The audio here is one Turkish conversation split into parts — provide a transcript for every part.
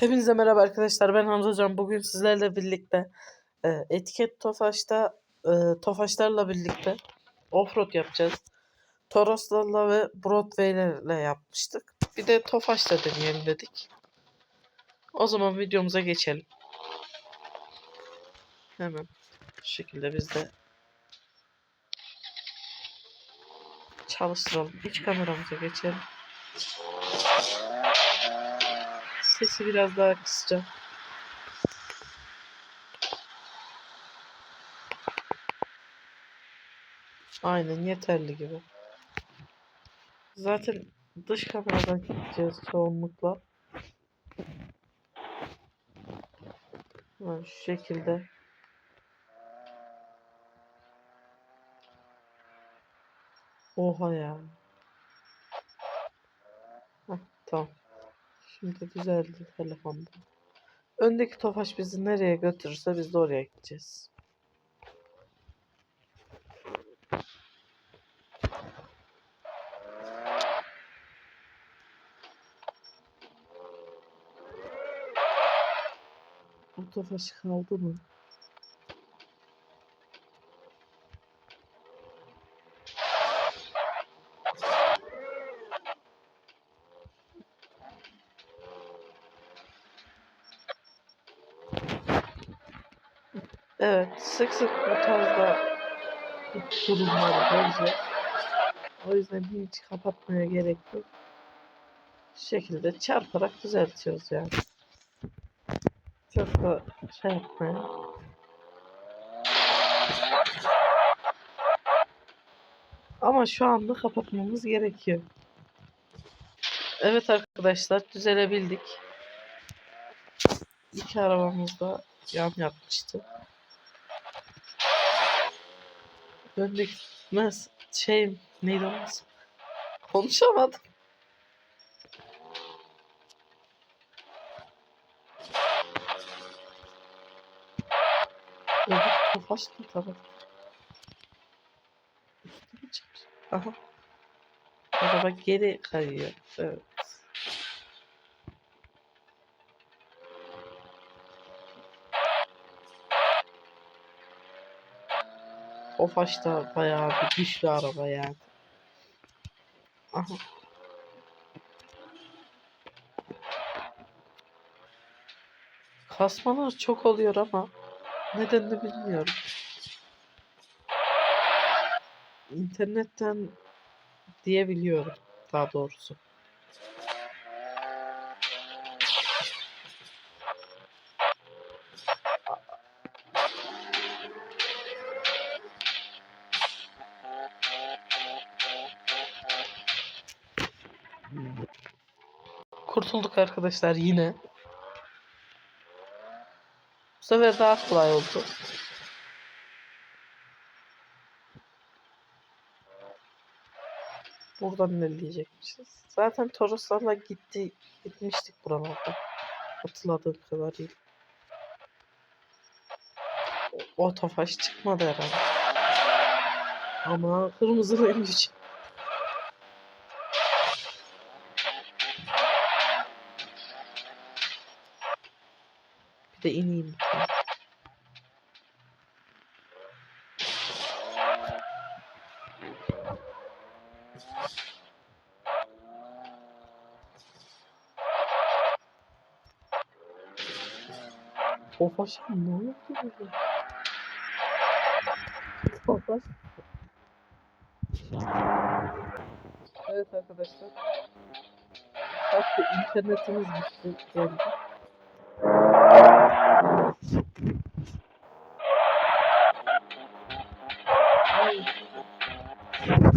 Hepinize merhaba arkadaşlar. Ben Hamza Can. Bugün sizlerle birlikte e, etiket Tofaş'ta e, Tofaşlarla birlikte offroad yapacağız. Toroslarla ve Broadway'lerle yapmıştık. Bir de Tofaş'la deneyelim dedik. O zaman videomuza geçelim. Hemen şu şekilde biz de çalıştıralım. İç kameramıza geçelim. Sesi biraz daha kısacağım. Aynen yeterli gibi. Zaten dış kameradan gideceğiz çoğunlukla. Ha, şu şekilde. Oha ya. Heh, tamam. Şimdi düzeldi telefonda. Öndeki tofaş bizi nereye götürürse biz de oraya gideceğiz. Bu tofaş kaldı mı? Evet, sık sık bu tarzda durumları göreceğiz. O yüzden hiç kapatmaya gerek yok. Şu şekilde çarparak düzeltiyoruz yani. Çok da şey yapmaya. Ama şu anda kapatmamız gerekiyor. Evet arkadaşlar düzelebildik. İki arabamız da yan yapmıştı. Öndeki mes şey neydi o ismi? Konuşamadım. Öbür. Üstüne çıkmış. Aha. Araba geri kayıyor. Evet. Tofaş da bayağı bir güçlü araba yani. Aha. Kasmalar çok oluyor ama nedenini bilmiyorum. İnternetten diyebiliyorum daha doğrusu. Kurtulduk arkadaşlar yine. Bu sefer daha kolay oldu. Buradan ilerleyecekmişiz. Zaten Toroslarla gitti, gitmiştik buralarda. Hatırladığım kadarıyla. O, o tofaş çıkmadı herhalde. Ama kırmızılıymış. Bir de ineyim. bakayım. Tofaş ne oldu böyle? Tofaş. Evet arkadaşlar. Hatta internetimiz gitti. Geldi. Ay.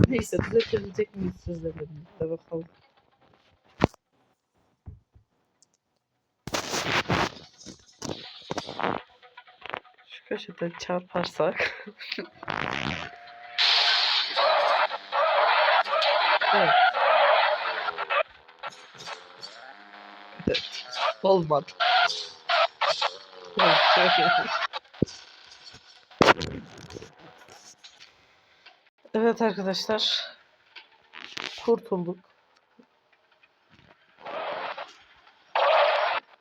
Neyse düzeltebilecek miyiz sizle birlikte bakalım. Şu köşeden çarparsak. evet. Evet. Olmadı. Evet, arkadaşlar. Kurtulduk.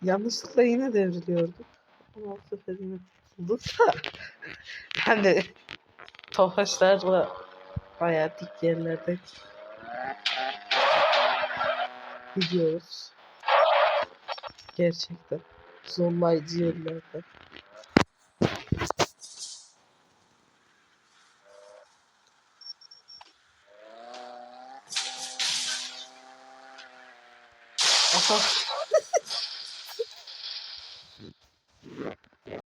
Yanlışlıkla yine devriliyorduk. Ama o sefer yine kurtulduk da. Yani tofaşlarla bayağı dik yerlerde gidiyoruz. Gerçekten zorlayıcı yerlerde. Aha